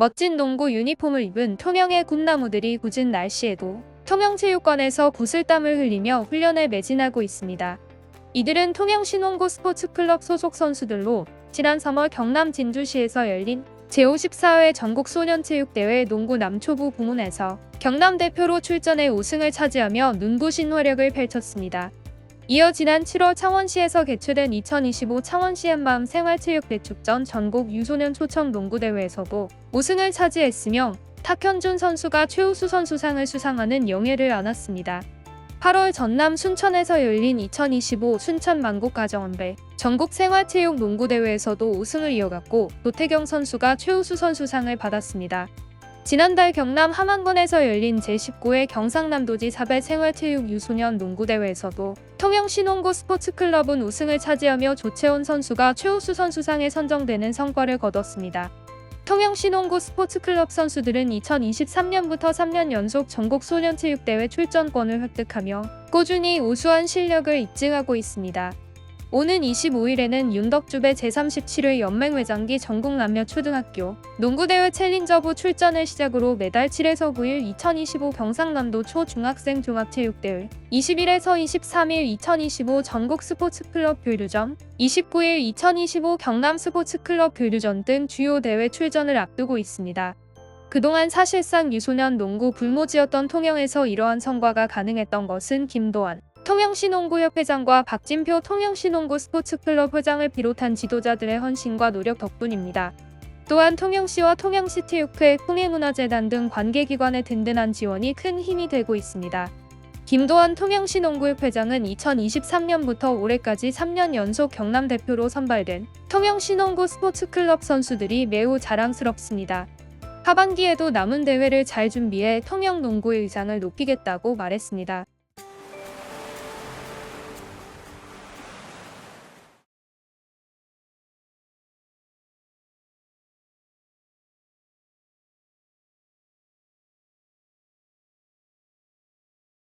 멋진 농구 유니폼을 입은 통영의 꿈나무들이 굳은 날씨에도 통영체육관에서 구슬땀을 흘리며 훈련에 매진하고 있습니다. 이들은 통영 신혼고 스포츠클럽 소속 선수들로 지난 3월 경남 진주시에서 열린 제54회 전국 소년체육대회 농구 남초부 부문에서 경남 대표로 출전해 우승을 차지하며 눈부신 활약을 펼쳤습니다. 이어 지난 7월 창원시에서 개최된 2025 창원시 한마음 생활체육대축전 전국 유소년 초청 농구대회에서도 우승을 차지했으며 탁현준 선수가 최우수 선수상을 수상하는 영예를 안았습니다. 8월 전남 순천에서 열린 2025 순천 만국가정원배 전국 생활체육 농구대회에서도 우승을 이어갔고 노태경 선수가 최우수 선수상을 받았습니다. 지난달 경남 함안군에서 열린 제19회 경상남도지 사배 생활체육 유소년 농구대회에서도 통영신혼고 스포츠클럽은 우승을 차지하며 조채원 선수가 최우수 선수상에 선정되는 성과를 거뒀습니다. 통영신혼고 스포츠클럽 선수들은 2023년부터 3년 연속 전국 소년체육대회 출전권을 획득하며 꾸준히 우수한 실력을 입증하고 있습니다. 오는 25일에는 윤덕주배 제37회 연맹회장기 전국남녀 초등학교 농구대회 챌린저부 출전을 시작으로 매달 7에서 9일 2025 경상남도 초중학생 종합체육대회 21에서 23일 2025 전국 스포츠클럽 교류전 29일 2025 경남 스포츠클럽 교류전 등 주요 대회 출전을 앞두고 있습니다. 그동안 사실상 유소년 농구 불모지였던 통영에서 이러한 성과가 가능했던 것은 김도환 통영시농구협 회장과 박진표 통영시농구 스포츠클럽 회장을 비롯한 지도자들의 헌신과 노력 덕분입니다. 또한 통영시와 통영시체육회, 통일문화재단 등 관계기관의 든든한 지원이 큰 힘이 되고 있습니다. 김도환 통영시농구협 회장은 2023년부터 올해까지 3년 연속 경남 대표로 선발된 통영시농구 스포츠클럽 선수들이 매우 자랑스럽습니다. 하반기에도 남은 대회를 잘 준비해 통영 농구의 의상을 높이겠다고 말했습니다.